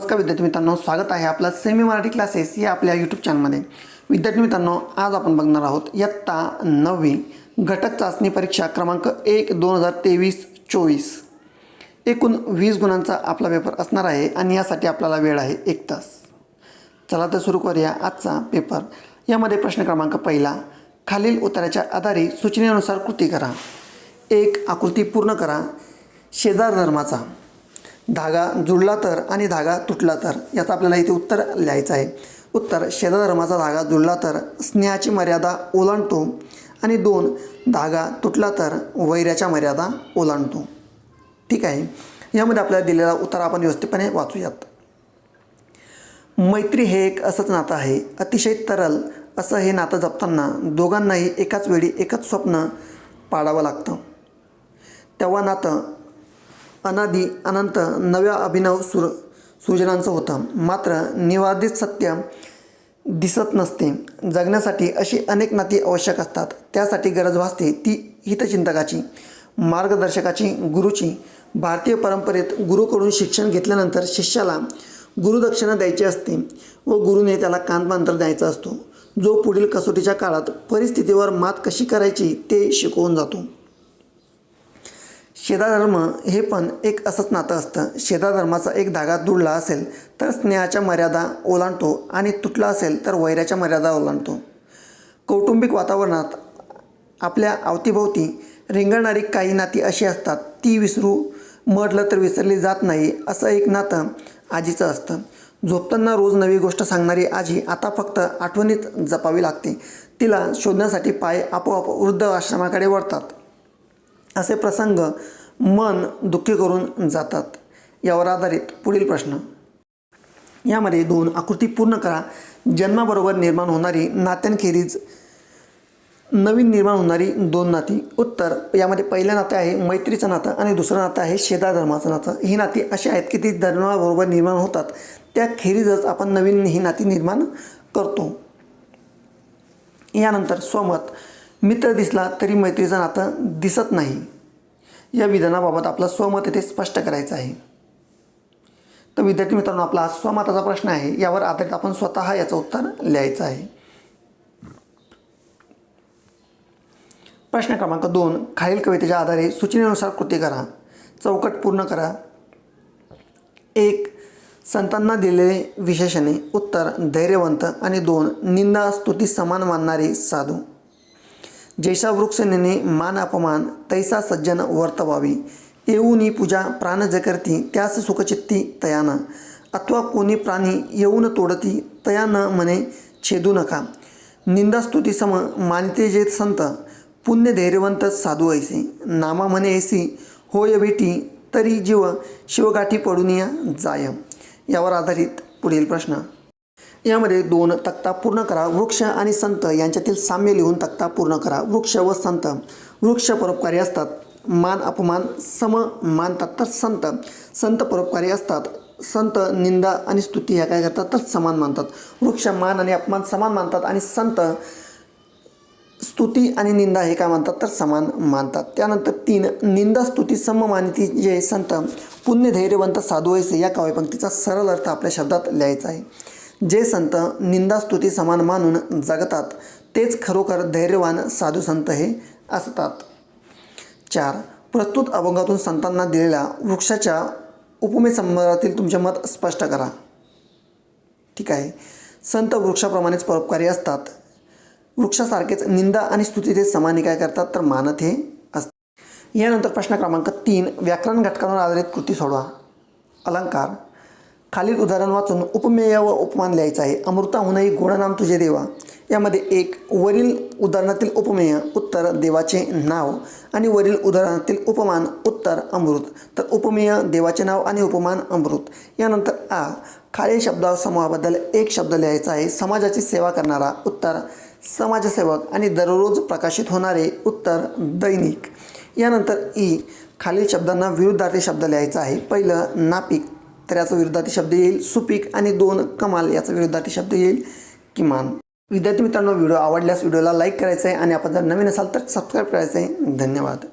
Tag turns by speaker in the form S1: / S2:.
S1: नमस्कार विद्यार्थी मित्रांनो स्वागत आहे आपला सेमी मराठी क्लासेस या आपल्या यूट्यूब चॅनलमध्ये विद्यार्थी मित्रांनो आज आपण बघणार आहोत इयत्ता नववी घटक चाचणी परीक्षा क्रमांक एक दोन हजार तेवीस चोवीस. एकूण वीस गुणांचा आपला पेपर असणार आहे आणि यासाठी आपल्याला वेळ आहे एक तास. चला तर सुरू करूया आजचा पेपर यामध्ये प्रश्न क्रमांक पहिला खालील उत्तराच्या आधारे सूचनेनुसार कृती करा. एक आकृती पूर्ण करा. शेजार धर्माचा. धागा जुळला तर आणि धागा तुटला तर? याचं आपल्याला इथे उत्तर लिहायचं आहे. उत्तर शेतधर्माचा धर्माचा धागा जुळला तर स्नेहाची मर्यादा ओलांडतो आणि दोन धागा तुटला तर वैराच्या मर्यादा ओलांडतो. ठीक आहे? यामध्ये आपल्याला दिलेला उत्तर आपण व्यवस्थितपणे वाचूयात. मैत्री हे एक असंच नातं आहे. अतिशय तरल असं हे नातं जपताना दोघांनाही एकाच वेळी एकच स्वप्न पाडावं लागतं. तेव्हा नातं अनादी अनंत नव्या अभिनव सुर सृजनांचं होतं. मात्र निवादित सत्य दिसत नसते. जगण्यासाठी अशी अनेक नाती आवश्यक असतात. त्यासाठी गरज भासते ती हितचिंतकाची मार्गदर्शकाची गुरुची. भारतीय परंपरेत गुरुकडून शिक्षण घेतल्यानंतर शिष्याला गुरुदक्षिणा द्यायची असते व गुरुने त्याला कानपांतर द्यायचा असतो. जो पुढील कसोटीच्या काळात परिस्थितीवर मात कशी करायची ते शिकवून जातो. शेजाधर्म हे पण एक असंच नातं असतं. शेजाधर्माचा एक धागा दुडला असेल तर स्नेहाच्या मर्यादा ओलांडतो आणि तुटला असेल तर वैराच्या मर्यादा ओलांडतो. कौटुंबिक वातावरणात आपल्या अवतीभोवती रिंगणणारी काही नाती अशी असतात. ती विसरू म्हटलं तर विसरली जात नाही असं एक नातं आजीचं असतं. झोपताना रोज नवी गोष्ट सांगणारी आजी आता फक्त आठवणीत जपावी लागते. तिला शोधण्यासाठी पाय आपोआप वृद्ध आश्रमाकडे वळतात. असे प्रसंग मन दुःखी करून जातात. यावर आधारित पुढील प्रश्न. यामध्ये दोन आकृती पूर्ण करा. जन्माबरोबर निर्माण होणारी नात्यांखेरीज. नवीन निर्माण होणारी दोन नाती. उत्तर. यामध्ये पहिलं नातं आहे मैत्रीचं नातं आणि दुसरं नातं आहे शेजार धर्माचं नातं. ही नाती अशी आहेत की ती धर्माबरोबर निर्माण होतात. त्याखेरीजच आपण नवीन ही नाती निर्माण करतो. यानंतर स्वमत. मित्र दिसला तरी मैत्रीचं नातं दिसत नाही. या विधानाबाबत आपलं स्वमत येथे स्पष्ट करायचं आहे. तर विद्यार्थी मित्रांनो आपला हा स्वमताचा प्रश्न आहे. यावर आधारित आपण स्वतः याचं उत्तर लिहायचं आहे. प्रश्न क्रमांक दोन खालील कवितेच्या आधारे सूचनेनुसार कृती करा. चौकट पूर्ण करा. एक संतांना दिलेले विशेषणे उत्तर धैर्यवंत आणि दोन निंदा स्तुती समान मानणारे साधू. जैसा वृक्षनेने मान अपमान तैसा सज्जन वर्तवावी। येऊनी पूजा प्राण जकरती त्यास सुखचित्ती तयान। अथवा कोणी प्राणी येऊन तोडती तया न म्हणे छेदू नका। निंदास्तुती सम मानिते जे संत। पुण्य धैर्यवंत साधू ऐसे। नामा म्हणे ऐसी होय भेटी तरी जीव शिवगाठी पडून जाय यावर आधारित पुढील प्रश्न। यामध्ये दोन तक्ता पूर्ण करा. वृक्ष आणि संत यांच्यातील साम्य लिहून तक्ता पूर्ण करा. वृक्ष व संत. वृक्ष परोपकारी असतात. मान अपमान सम मानतात तर संत. संत परोपकारी असतात. संत निंदा आणि स्तुती ह्या काय करतात? तर समान मानतात. वृक्ष मान आणि अपमान समान मानतात आणि संत स्तुती आणि निंदा हे काय मानतात? तर समान मानतात. त्यानंतर तीन निंदा स्तुती सममानिती जे संत पुण्य धैर्यवंत साधू ऐसे या काव्यपंक्तीचा सरळ अर्थ आपल्या शब्दात लिहायचा आहे. जे संत निंदास्तुती समान मानून जगतात तेच खरोखर धैर्यवान साधू संत हे असतात. चार प्रस्तुत अभंगातून संतांना दिलेल्या वृक्षाच्या उपमेसंबंधातील तुमचे मत स्पष्ट करा. ठीक आहे. संत वृक्षाप्रमाणेच परोपकारी असतात. वृक्षासारखेच निंदा आणि स्तुती ते समानी काय करतात तर मानत हे असतात यानंतर प्रश्न क्रमांक तीन व्याकरण घटकांवर आधारित कृती सोडवा. अलंकार खालील उदाहरण वाचून उपमेय व उपमान लिहायचं आहे. अमृताहूनही गुणनाम तुझे देवा. यामध्ये एक वरील उदाहरणातील उपमेय उत्तर देवाचे नाव आणि वरील उदाहरणातील उपमान उत्तर अमृत. तर उपमेय देवाचे नाव आणि उपमान अमृत. यानंतर आ खालील शब्दा समूहाबद्दल एक शब्द लिहायचा आहे. समाजाची सेवा करणारा उत्तर समाजसेवक आणि दररोज प्रकाशित होणारे उत्तर दैनिक. यानंतर ई खालील शब्दांना विरुद्धार्थी शब्द लिहायचा आहे. पहिलं नापिक. तर याचा विरुद्धार्थी शब्द येईल. सुपीक आणि दोन कमाल याचा विरुद्धार्थी शब्द येईल. किमान. विद्यार्थी मित्रांनो व्हिडिओ आवडल्यास व्हिडिओला लाईक करायचा आहे आणि आपण जर नवीन असाल तर सबस्क्राईब करायचं आहे धन्यवाद.